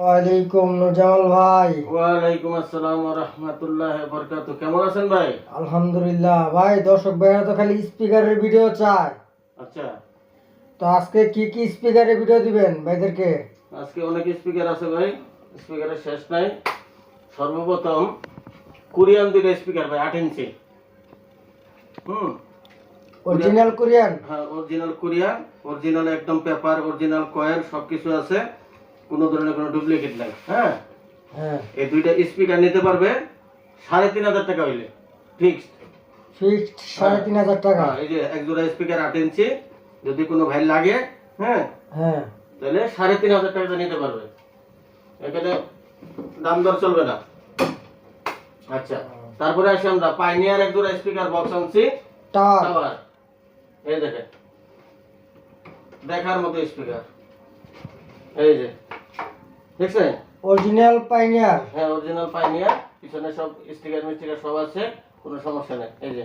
ওয়ালাইকুম ভাই। ওয়ালাইকুম আসসালাম রাহমাতুল্লাহি কেমন আছেন ভাই? আলহামদুলিল্লাহ ভাই দর্শক ভাইরা তো খালি স্পিকারের ভিডিও চায়। আচ্ছা। তো আজকে কি কি স্পিকারের ভিডিও দিবেন ভাইদেরকে? আজকে অনেক স্পিকার আছে ভাই স্পিকারের শেষ নাই। সর্বপ্রথম কোরিয়ান দুটো স্পিকার ভাই আট ইঞ্চি। হুম। অরিজিনাল কোরিয়ান হ্যাঁ অরিজিনাল কোরিয়ান অরিজিনাল একদম পেপার অরিজিনাল কয়েল সব কিছু আছে। কোনো ধরনের কোনো ডুপ্লিকেট নাই হ্যাঁ? হ্যাঁ। এই দুইটা স্পিকার নিতে পারবে সাড়ে তিন হাজার টাকা হইলে ফিক্সড ফিক্সড সাড়ে তিন হাজার টাকা। হ্যাঁ, এই যে এক জোড়া স্পিকার আট ইঞ্চি যদি কোনো ভাই লাগে হ্যাঁ হ্যাঁ। তাহলে সাড়ে তিন হাজার টাকা নিতে পারবে। এখানে দাম দর চলবে না। আচ্ছা তারপরে আসি আমরা পাইনিয়ার এক জোড়া স্পিকার বক্স আনছি। টাওয়ার টাওয়ার এই দেখেন দেখার মতো স্পিকার এই যে দেখছেন? অরিজিনাল পাইনিয়ার হ্যাঁ অরিজিনাল পাইনিয়ার পিছনে সব স্টিকার মিস্টিকার সব আছে কোনো সমস্যা নেই। এই যে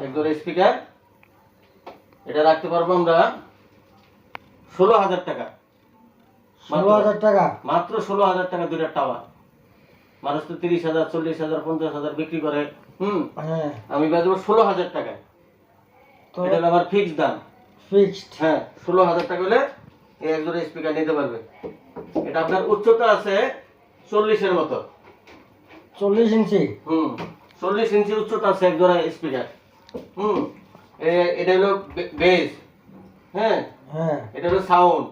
এক জোড়া স্পিকার এটা রাখতে পারব আমরা ষোলো হাজার টাকা। ষোলো হাজার টাকা? মাত্র ষোলো হাজার টাকা দুইটা টাওয়ার। মানুষ তো তিরিশ হাজার চল্লিশ হাজার পঞ্চাশ হাজার বিক্রি করে হুম? হ্যাঁ। আমি বেচবো ষোলো হাজার টাকায়। তো এটা আমার ফিক্স দাম। ফিক্সড হ্যাঁ ষোলো হাজার টাকা হলে এই এক জোড়া স্পিকার নিতে পারবে। এটা আপনার উচ্চতা আছে চল্লিশের মতো। চল্লিশ ইঞ্চি? হুম চল্লিশ ইঞ্চি উচ্চতা আছে এক জোড়া স্পিকার হুম এটা হলো বেস হ্যাঁ? হ্যাঁ। এটা হলো সাউন্ড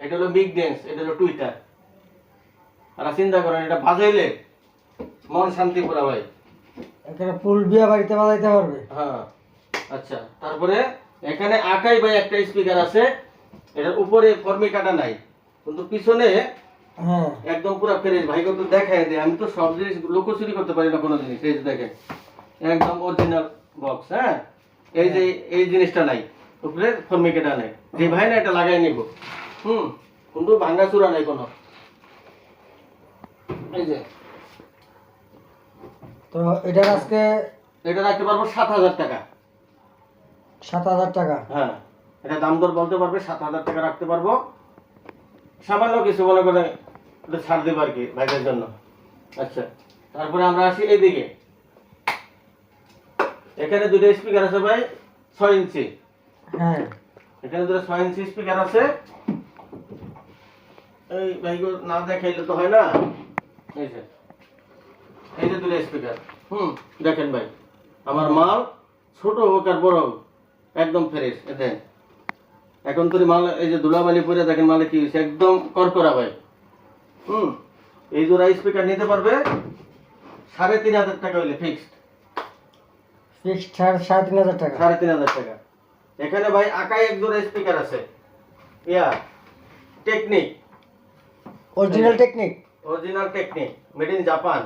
এটা হলো বিগ ডেন্স এটা হলো টুইটার আর চিন্তা করেন এটা বাজাইলে মন শান্তি পুরা ভাই। এখানে ফুল বিয়া বাড়িতে বাজাইতে পারবে। হ্যাঁ আচ্ছা। তারপরে এখানে আকাই ভাই একটা স্পিকার আছে। এটার উপরে কর্মী কাটা নাই কিন্তু পিছনে হ্যাঁ। একদম পুরো ফ্রেশ। ভাই কত দেখায় দেয় আমি তো সব জিনিস লুকোচুরি করতে পারি না কোনো জিনিস। এই যে দেখেন একদম অরিজিনাল বক্স হ্যাঁ? এই যে এই জিনিসটা নাই উপরে কর্মী কাটা নাই। যে ভাই না এটা লাগাই নিব। হুম কিন্তু ভাঙ্গা চূড়া নাই কোনো। এই যে। তো এটা আজকে এটা রাখতে পারব সাত হাজার টাকা। সাত হাজার টাকা? হ্যাঁ। এটা দাম দর বলতে পারবে সাত হাজার টাকা রাখতে পারব। সামান্য কিছু মনে করে একটু ছাড় দেবো আর কি ভাইদের জন্য। আচ্ছা তারপরে আমরা আসি এইদিকে। এখানে দুটো স্পিকার আছে ভাই ছয় ইঞ্চি। হ্যাঁ। এখানে দুটো ছয় ইঞ্চি স্পিকার আছে। এই ভাইগো না দেখাইলে তো হয় না? এই যে এই যে দুটো স্পিকার হুম দেখেন ভাই আমার মাল ছোট হোক আর বড় হোক একদম ফ্রেশ দেখেন এখন তো মাল এই যে ধুলাবালি পরে দেখেন মালে কি হয়েছে? একদম করকরা ভাই। হুম? এই জোড়া স্পিকার নিতে পারবে সাড়ে তিন হাজার টাকা হইলে ফিক্সড ফিক্সড সাড়ে তিন হাজার টাকা। সাড়ে তিন হাজার টাকা। এখানে ভাই আকাই এক জোড়া স্পিকার আছে। Yeah Technics original Technics original Technics made in Japan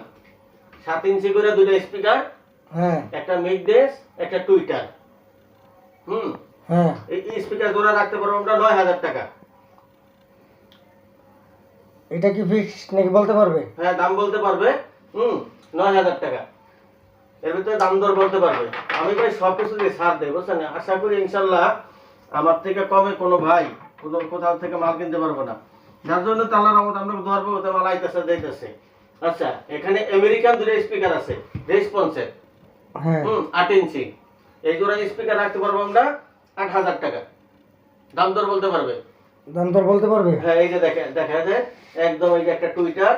সাত ইঞ্চি করে দুইটা স্পিকার হ্যাঁ। একটা মিড ডেস একটা টুইটার হুম? হ্যাঁ। এই স্পিকার জোড়া রাখতে পারব আমরা নয় হাজার টাকা। এটা কি ফিক্সড নাকি বলতে পারবে? হ্যাঁ দাম বলতে পারবে। হুম নয় হাজার টাকা। এর ভিতরে দাম দর বলতে পারবে। আমি ভাই সব কিছু দিয়ে ছাড় দেয় বুঝছেন? আশা করি ইনশাল্লাহ আমার থেকে কমে কোনো ভাই কোনো কোথাও থেকে মাল কিনতে পারব না। যার জন্য তো আল্লাহর রহমত আমরা ধরবো ওতে মাল আইতেছে যাইতেছে আচ্ছা এখানে আমেরিকান দুটো স্পিকার আছে রেসপন্সের হ্যাঁ। হুম আট ইঞ্চি। এই জোড়া স্পিকার রাখতে পারব আমরা আট হাজার টাকা। দাম দর বলতে পারবে? দাম দর বলতে পারবে? হ্যাঁ এই যে দেখে দেখা যায় একদম এই যে একটা টুইটার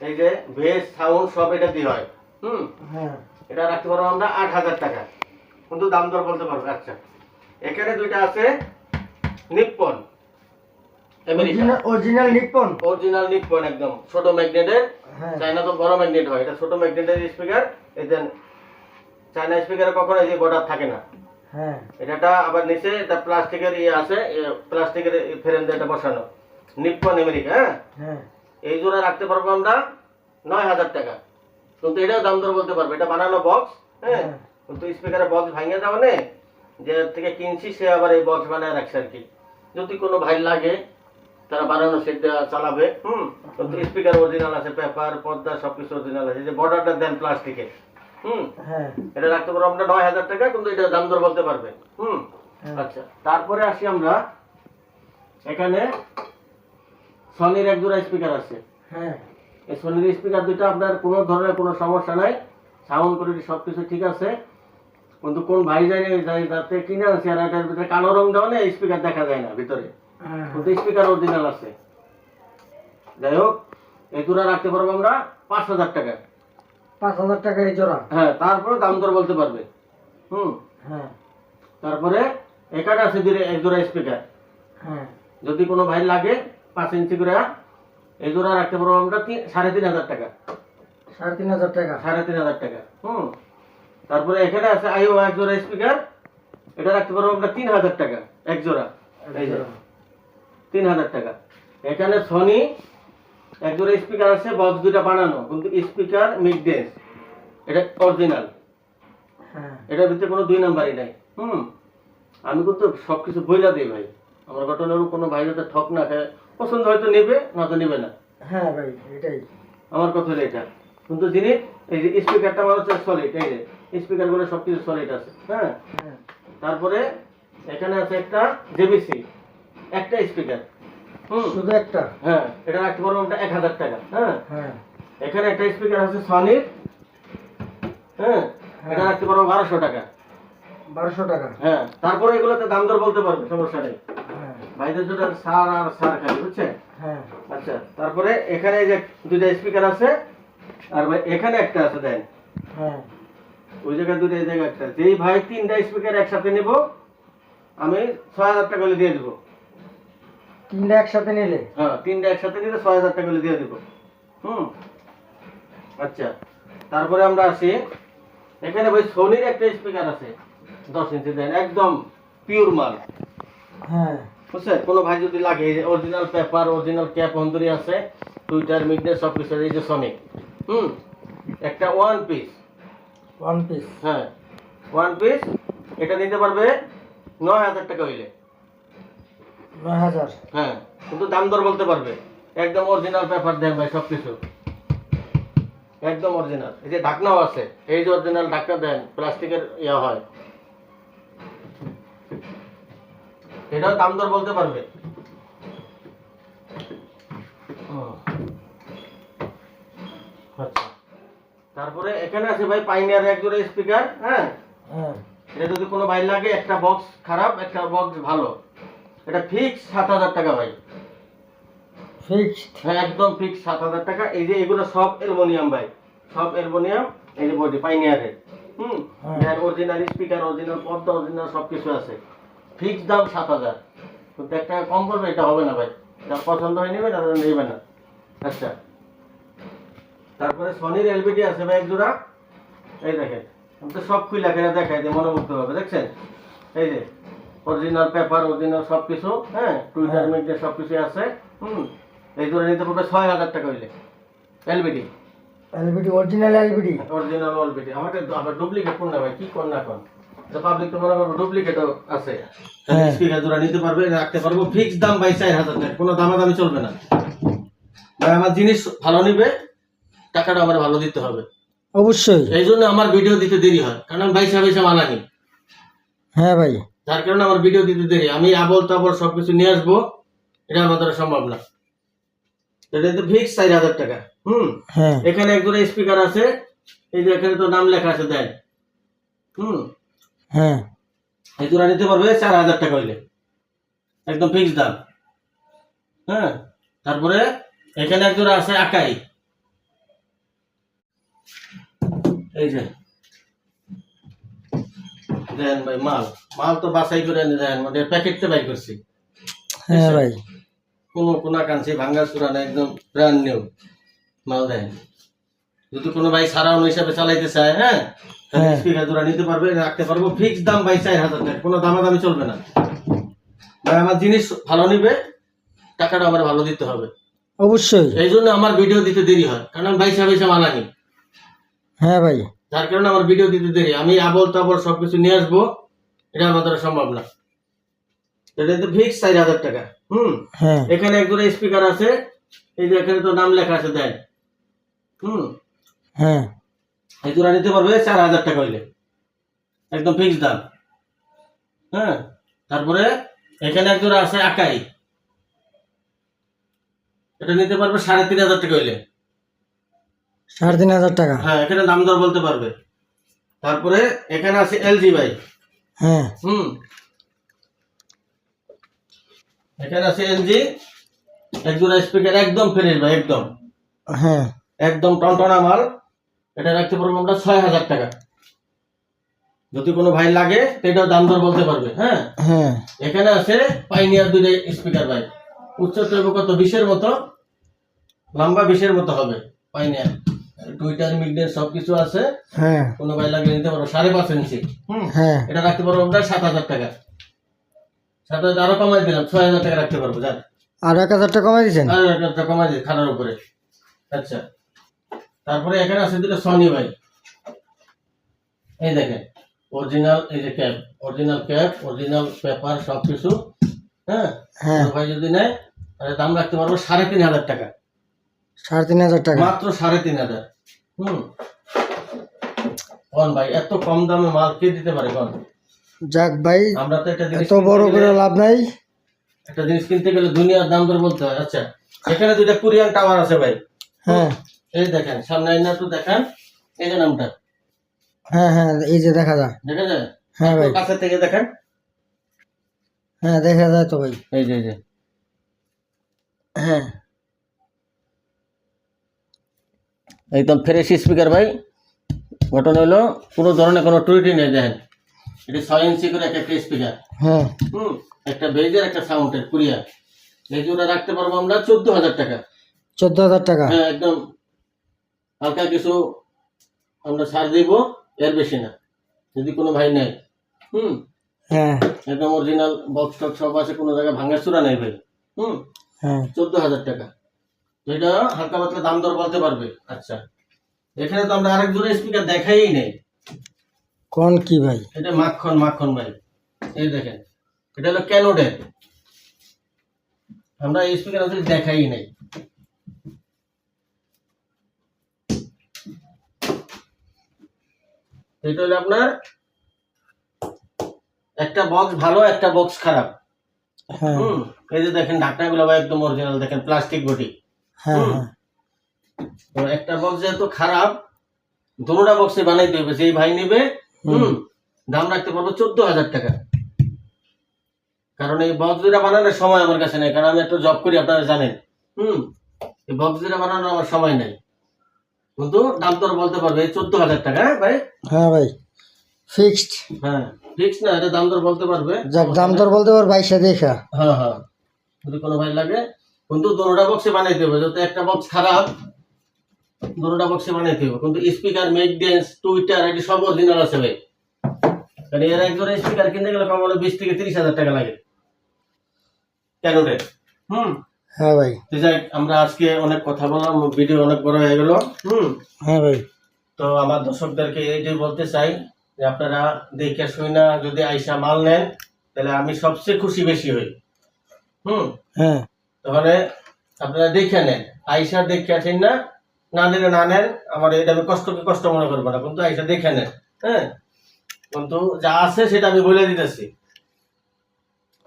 এই যে ভেজ সাউন্ড সব এটা দিয়ে হয়। হুম? হ্যাঁ। এটা রাখতে পারব আমরা আট হাজার টাকা। কিন্তু দাম দর বলতে পারব আচ্ছা। এখানে দুইটা আছে Nippon. Original Nippon. Original Nippon একদম ছোট ম্যাগনেটের। হ্যাঁ। চায়না তো বড় ম্যাগনেট হয় এটা ছোট ম্যাগনেটের স্পিকার চায়না স্পিকারে কখনো এই যে বর্ডার থাকে না। হ্যাঁ। এটা আবার নিচে এটা প্লাস্টিকের ইয়ে আছে প্লাস্টিকের ফ্রেম দিয়ে এটা বসানো। নিপ্পন আমেরিকা হ্যাঁ? হ্যাঁ। এই জোড়া রাখতে পারব আমরা নয় হাজার টাকা। কিন্তু এটাও দাম দর বলতে পারবে এটা বানানো বক্স হ্যাঁ? হ্যাঁ। কিন্তু স্পিকারের বক্স ভাঙে যাওয়া নে যে থেকে কিনছি সে আবার এই বক্স বানায় রাখছে আর কি। যদি কোনো ভাই লাগে তারা বানানো সেটা চালাবে হুম? কিন্তু স্পিকার অরিজিনাল আছে পেপার পর্দা সবকিছু অরিজিনাল আছে যে বর্ডারটা দেন প্লাস্টিকের হুম? হ্যাঁ। এটা রাখতে পারব আমরা নয় হাজার টাকা কিন্তু এটা দাম দর বলতে পারবে হুম? হ্যাঁ। আচ্ছা তারপরে আসি আমরা। এখানে সনির এক জোড়া স্পিকার আছে। হ্যাঁ। এই সোনির স্পিকার দুটো আপনার কোনো ধরনের কোনো সমস্যা নাই। সাউন্ড কোয়ালিটি সব কিছু ঠিক আছে। কিন্তু কোন ভাই জানি যাই তাতে কিনে আনছে আর এটার ভিতরে কালো রং দেওয়া নেই স্পিকার দেখা যায় না ভিতরে। হ্যাঁ। কিন্তু স্পিকার অরিজিনাল আছে। যাই হোক এই দুটা রাখতে পারব আমরা পাঁচ হাজার টাকা। পাঁচ হাজার টাকা এই জোড়া। হ্যাঁ তারপরে দাম দর বলতে পারবে। হুম? হ্যাঁ। তারপরে এখানে আছে দুটো এক জোড়া স্পিকার হ্যাঁ। যদি কোনো ভাই লাগে পাঁচ ইঞ্চি করে এই জোড়া রাখতে পারব আমরা সাড়ে তিন হাজার টাকা। সাড়ে তিন হাজার টাকা। সাড়ে তিন হাজার টাকা হুম? তারপরে এখানে আছে আইও এক জোড়া স্পিকার এটা রাখতে পারব আমরা তিন হাজার টাকা এক জোড়া। এই যে তিন হাজার টাকা। এখানে সনি এক জোড়া স্পিকার আছে বক্স দুটা বানানো কিন্তু স্পিকার মিড ডেন্স এটা অরিজিনাল হ্যাঁ। এটার ভিতরে কোনো দুই নাম্বারই নাই। হুম? আমি কিন্তু সব কিছু বইলা দিই ভাই। আমার ঘটনা হলো কোনো ভাই যাতে ঠক না খায় পছন্দ হয়তো নেবে নয়তো নেবে না। হ্যাঁ ভাই এটাই। আমার কথা হলো এটা। কিন্তু জিনিস এই যে স্পিকারটা আমার হচ্ছে সলিড এই যে স্পিকারগুলো সব কিছু সলিড আছে হ্যাঁ? হ্যাঁ। তারপরে এখানে আছে একটা জেবিসি একটা স্পিকার শুধু একটা? হ্যাঁ এটা রাখতে পারব আমরা এক হাজার টাকা হ্যাঁ। হ্যাঁ। এখানে একটা স্পিকার আছে সনির হ্যাঁ। এটা রাখতে পারব বারোশো টাকা। বারোশো টাকা? হ্যাঁ তারপরে এগুলোতে দাম দর বলতে পারবে সমস্যা নেই। হ্যাঁ। ভাইদের যেটা সার আর সার খালি বুঝছেন হ্যাঁ। আচ্ছা তারপরে এখানে এই যে দুইটা স্পিকার আছে আর ভাই এখানে একটা আছে দেন। হ্যাঁ। ওই জায়গায় দুটো এই জায়গায় একটা। যেই ভাই তিনটা স্পিকার একসাথে নেব আমি ছয় হাজার টাকা করে দিয়ে দেবো। তিনটা একসাথে নিলে? হ্যাঁ তিনটা একসাথে নিলে ছয় হাজার টাকা করে দিয়ে দেবো। হুম? আচ্ছা তারপরে আমরা আসি। এখানে ভাই সোনির একটা স্পিকার আছে। দশ ইঞ্চি দেন একদম পিওর মাল। হ্যাঁ। বুঝছেন? কোনো ভাই যদি লাগে অরিজিনাল পেপার অরিজিনাল ক্যাপ অন্তরি আছে টুইটার মিডিয়া সব কিছু এই যে সনিক হুম? একটা ওয়ান পিস ওয়ান পিস হ্যাঁ ওয়ান পিস এটা নিতে পারবে নয় হাজার টাকা হইলে। হ্যাঁ কিন্তু দাম দর বলতে পারবে। একদম অরিজিনাল পেপার দেন ভাই সব কিছু একদম অরিজিনাল এই যে ঢাকনাও আছে এই যে অরিজিনাল ঢাকনা দেন প্লাস্টিকের ইয়া হয়। এটাও দাম দর বলতে পারবে। আচ্ছা। তারপরে এখানে আছে ভাই পাইনিয়ার এক জোড়া স্পিকার হ্যাঁ? হ্যাঁ। এটা যদি কোনো ভাই লাগে একটা বক্স খারাপ একটা বক্স ভালো। এটা ফিক্স সাত হাজার টাকা ভাই। ফিক্সড হ্যাঁ একদম ফিক্স সাত হাজার টাকা। এই যে এগুলো সব অ্যালুমিনিয়াম ভাই। সব অ্যালুমিনিয়াম এই যে বডি পাইনিয়ারের হুম। অরিজিনাল স্পিকার অরিজিনাল পর্দা অরিজিনাল সব কিছু আছে। ফিক্স দাম সাত হাজার। কিন্তু একটা কম করবে এটা হবে না ভাই। যা পছন্দ হয় নেবে না নেবে না। আচ্ছা। তারপরে সনির এলবিডি আছে ভাই এক জোড়া এই দেখেন। আমি তো সব খুলে দেখাই দিয়ে মনোমুগ্ধ হবে দেখছেন? এই যে। অরিজিনাল পেপার অরিজিনাল সব কিছু হ্যাঁ টুইটার হ্যাঁ। মিডিয়া সব কিছু আছে হুম? এই জোড়া নিতে পারবে ছয় হাজার টাকা হইলে। LBD LBD original LBD original LBD আমাকে আবার ডুপ্লিকেট কোন না ভাই? কি কোন না কোন? পাবলিক তো মনে করব ডুপ্লিকেটও আছে। হ্যাঁ। স্পিকার জোড়া নিতে পারবে রাখতে পারব। ফিক্স দাম ভাই চার হাজার টাকা। কোনো দামাদামি চলবে না। ভাই আমার জিনিস ভালো নিবে টাকাটা আমার ভালো দিতে হবে। অবশ্যই। এই জন্য আমার ভিডিও দিতে দেরি হয়। কারণ আমি বাইসা বাইসা মানানি। হ্যাঁ ভাই। যার কারণে আমার ভিডিও দিতে দেরি। আমি আবল তাবল সবকিছু নিয়ে আসব এটা আমার দ্বারা সম্ভব না। এটা তো ফিক্স চার হাজার টাকা। হুম? হ্যাঁ। এখানে এক স্পিকার আছে এই যে এখানে তো নাম লেখা আছে দেন। হুম? হ্যাঁ। এই নিতে পারবে চার হাজার টাকা হইলে। একদম ফিক্স দাম। হ্যাঁ? তারপরে এখানে এক আছে আকাই। এই যে। দেন ভাই মাল। মাল তো বাছাই করে এনে দেন মানে প্যাকেটটা বাই করছি। হ্যাঁ ভাই। কোনো কোনা কাঞ্চি ভাঙ্গা চূড়া না একদম ব্র্যান্ড নিউ মাল দেন। যদি কোনো ভাই সারাউন হিসাবে চালাইতে চায় হ্যাঁ? হ্যাঁ। স্পিকার জোড়া নিতে পারবে রাখতে পারব। ফিক্স দাম ভাই চার হাজার টাকা। কোনো দামাদামি চলবে না। ভাই আমার জিনিস ভালো নিবে টাকাটা আমার ভালো দিতে হবে। অবশ্যই। এই জন্য আমার ভিডিও দিতে দেরি হয় কারণ আমি বাইসা বাইসা মানানি হ্যাঁ ভাই। যার কারণে আমার ভিডিও দিতে দেরি। আমি আবল তাবল সবকিছু নিয়ে আসব এটা আমার দ্বারা সম্ভব না। এটা তো ফিক্স চার হাজার টাকা। হুম? হ্যাঁ। এখানে এক জোড়া স্পিকার আছে এই যে এখানে তো নাম লেখা আছে দেন। হুম? হ্যাঁ। এই জোড়া নিতে পারবে চার হাজার টাকা হইলে। একদম ফিক্স দাম। হ্যাঁ? তারপরে এখানে এক জোড়া আছে আকাই। এটা নিতে পারবে সাড়ে তিন হাজার টাকা হইলে। সাড়ে তিন হাজার টাকা। হ্যাঁ এখানে দাম দর বলতে পারবে। তারপরে এখানে আছে এলজি ভাই। হ্যাঁ। হুম। এখানে আছে এলজি একজোড়া স্পিকার একদম ফ্রেশ ভাই একদম। হ্যাঁ। একদম টনটনা মাল। এটা রাখতে পারব আমরা ছয় হাজার টাকা। যদি কোনো ভাই লাগে তো এটাও দাম দর বলতে পারবে হ্যাঁ? হ্যাঁ। এখানে আছে পাইনিয়ার দুইটা স্পিকার ভাই। উচ্চতা কত? বিশের মতো। লম্বা বিশের মতো হবে পাইনিয়ার টুইটার মিডডে সবকিছু আছে। হ্যাঁ। কোনো ভাই লাগলে নিতে পারব সাড়ে পাঁচ ইঞ্চি হুম? হ্যাঁ। এটা রাখতে পারব আমরা সাত হাজার টাকা। সাত হাজার আরও কমাই দিলাম। ছয় হাজার টাকা রাখতে পারব যান। আর এক হাজার টাকা কমাই দিয়েছেন? আর একটা কমাই দিই খানার উপরে। আচ্ছা। তারপরে এখানে আছে দুটো সনি ভাই। এই দেখেন অরিজিনাল এই যে cap original cap original paper সব কিছু হ্যাঁ। হ্যাঁ ভাই যদি নেয় তাহলে দাম রাখতে পারব সাড়ে তিন হাজার টাকা। সাড়ে তিন হাজার টাকা। মাত্র সাড়ে তিন হাজার। হুম। কোন ভাই এত কম দামে মাল কে দিতে পারে কোন? যাক ভাই আমরা তো একটা জিনিস এত বড় করে লাভ নাই। একটা জিনিস কিনতে গেলে দুনিয়ার দাম দর বলতে হয়। আচ্ছা এখানে দুইটা কোরিয়ান টাওয়ার আছে ভাই। হ্যাঁ। এই দেখেন সামনে আইনা তো দেখেন। এই যে নামটা। হ্যাঁ হ্যাঁ এই যে দেখা যায়। দেখা যায়? হ্যাঁ ভাই। কাছে থেকে দেখেন। হ্যাঁ দেখা যায় তো ভাই। এই যে এই যে। হ্যাঁ। একদম ফ্রেশ স্পিকার ভাই। ঘটনা হলো কোনো ধরনের কোনো ত্রুটি নেই দেখেন। এটা ছয় ইঞ্চি করে একটা একটা স্পিকার। হ্যাঁ। হুম একটা বেজের একটা সাউন্ডের কুরিয়ার। এই জোড়া রাখতে পারব আমরা চোদ্দ হাজার টাকা। চোদ্দ হাজার টাকা? হ্যাঁ একদম। হালকা কিছু আমরা ছাড় দিব এর বেশি না। যদি কোনো ভাই নেয়। হুম। হ্যাঁ। একদম অরিজিনাল বক্স টক সব আছে কোনো জায়গায় ভাঙার চূড়া নেই ভাই। হুম। হ্যাঁ। চোদ্দ হাজার টাকা। তো এটা হালকা পাতলা দাম দর বলতে পারবে। আচ্ছা। এখানে তো আমরা আরেক জোড়া স্পিকার দেখাই নেই। কোন কি ভাই? এটা মাখন মাখন ভাই। এই দেখেন এটা হলো ক্যানোডের আমরা এই স্পিকার আসলে দেখাই নাই। এটা হলো আপনার একটা বক্স ভালো একটা বক্স খারাপ। হ্যাঁ। এই যে দেখেন ঢাকনাগুলো ভাই একদম অরিজিনাল দেখেন প্লাস্টিক বডি হ্যাঁ হ্যাঁ। তো একটা বক্স যেহেতু খারাপ দুটা বক্সে বানাইতে হবে সেই ভাই নেবে হুম। দাম রাখতে পারব চোদ্দ হাজার টাকা। কারণ এই বক্স দুটা বানানোর সময় আমার কাছে নেই কারণ আমি একটা জব করি আপনারা জানেন। হুম এই বক্স দুটা বানানোর আমার সময় নেই। কিন্তু দাম তো বলতে পারবে চোদ্দ হাজার টাকা হ্যাঁ ভাই? হ্যাঁ ভাই ফিক্সড হ্যাঁ ফিক্স না এটা দাম দর বলতে পারবে। দাম দর বলতে পার বাইশে দেখা। হ্যাঁ হ্যাঁ। যদি কোনো ভাই লাগে কিন্তু দুটা বক্সে বানাইতে হবে। যাতে একটা বক্স খারাপ দুটা বক্সে বানাইতে হবে। কিন্তু স্পিকার মেক ডেন্স টুইটার এটি সব অরিজিনাল আছে ভাই। কারণ এর একজন স্পিকার কিনতে গেলে কম হলে বিশ থেকে তিরিশ হাজার টাকা লাগে। কেন রে? হুম? হ্যাঁ ভাই। তো যাই আমরা আজকে অনেক কথা বললাম ভিডিও অনেক বড় হয়ে গেল। হুম? হ্যাঁ ভাই। তো আমার দর্শকদেরকে এইটাই বলতে চাই যে আপনারা দেখে শুই না যদি আইসা মাল নেন তাহলে আমি সবচেয়ে খুশি বেশি হই। হুম? হ্যাঁ। তাহলে আপনারা দেখে নেন। আইসা দেখে আসেন না? না দিলে না নেন আমার এটা আমি কষ্টকে কষ্ট মনে করব না কিন্তু আইসা দেখে নেন হ্যাঁ? কিন্তু যা আছে সেটা আমি বলে দিতেছি।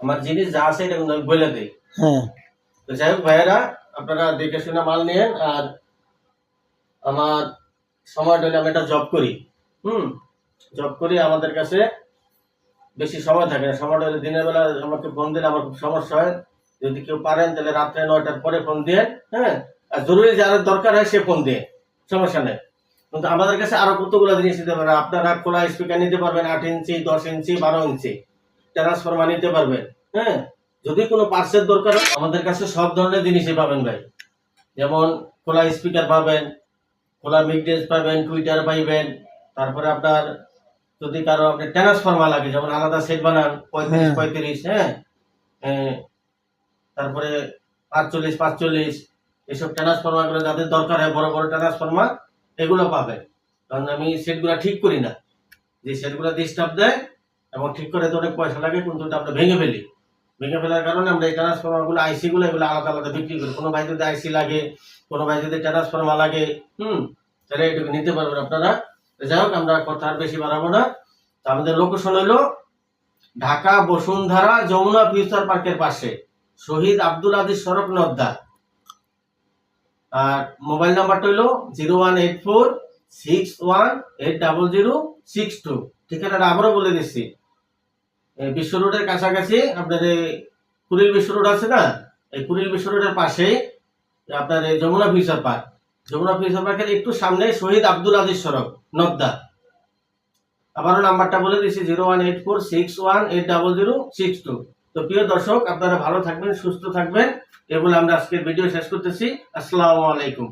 আমার জিনিস যা আছে এটা কিন্তু আমি বলে দিই। হ্যাঁ। তো যাই হোক ভাইয়েরা আপনারা দেখে শুনে মাল নিয়েন আর আমার সময় হলে আমি একটা জব করি হুম? জব করি আমাদের কাছে বেশি সময় থাকে না। সময় হলে দিনের বেলা আমাকে ফোন দিলে আমার খুব সমস্যা হয়। যদি কেউ পারেন তাহলে রাত্রে নয়টার পরে ফোন দিয়ে হ্যাঁ? আর জরুরি যার দরকার হয় সে ফোন দিয়ে। সমস্যা নেই। কিন্তু আমাদের কাছে আরও কতগুলো জিনিস নিতে পারেন আপনারা খোলা স্পিকার নিতে পারবেন আট ইঞ্চি দশ ইঞ্চি বারো ইঞ্চি। ট্রান্সফরমার নিতে পারবেন হ্যাঁ? যদি কোনো পার্সের দরকার হয়, আমাদের কাছে সব ধরনের জিনিসই পাবেন ভাই। যেমন খোলা স্পিকার পাবেন খোলা মিকডেন্স পাবেন টুইটার পাইবেন তারপরে আপনার যদি কারও আপনি ট্রান্সফরমার লাগে যেমন আলাদা সেট বানান পঁয়ত্রিশ হ্যাঁ। পঁয়ত্রিশ হ্যাঁ। তারপরে পাঁচচল্লিশ পাঁচচল্লিশ, এসব ট্রান্সফরমারগুলো যাদের দরকার হয়, বড় বড় ট্রান্সফরমার এগুলো পাবেন কারণ আমি সেটগুলো ঠিক করি না। যে সেটগুলো ডিস্টার্ব দেয় এবং ঠিক করে তো অনেক পয়সা লাগে, কিন্তু আমরা ভেঙে ফেলি। ভেঙে ফেলার কারণে আমরা এই ট্রান্সফরমারগুলো আইসি গুলো এগুলো আলাদা আলাদা বিক্রি করি। কোনো ভাই যদি আইসি লাগে, কোনো ভাই যদি ট্রান্সফরমার লাগে, হুম, তাহলে এটুকু নিতে পারবেন আপনারা। যাই হোক, আমরা কথা আর বেশি বাড়াবো না। আমাদের লোকেশন হলো ঢাকা বসুন্ধরা যমুনা ফিউচার পার্কের পাশে। শহীদ আব্দুল আজিজ সড়ক নদ্দা আর মোবাইল নাম্বারটা হলো zero one eight four six one eight double zero six two. ঠিকানাটা আবারও বলে দিচ্ছি। বিশ্ব রোডের কাছাকাছি আপনার কুড়িল বিশ্ব রোড আছে না? এই কুড়িল বিশ্ব রোডের পাশেই আপনার এই Jamuna future park. Jamuna future পার্কের একটু সামনে শহীদ আব্দুল আজিজ সড়ক নদ্দা আবারও নাম্বারটা বলে দিচ্ছি, zero one eight four six one eight double zero six two. তো প্রিয় দর্শক, আপনারা ভালো থাকবেন, সুস্থ থাকবেন। এগুলো আমরা আজকের ভিডিও শেষ করতেছি। আসসালামু আলাইকুম।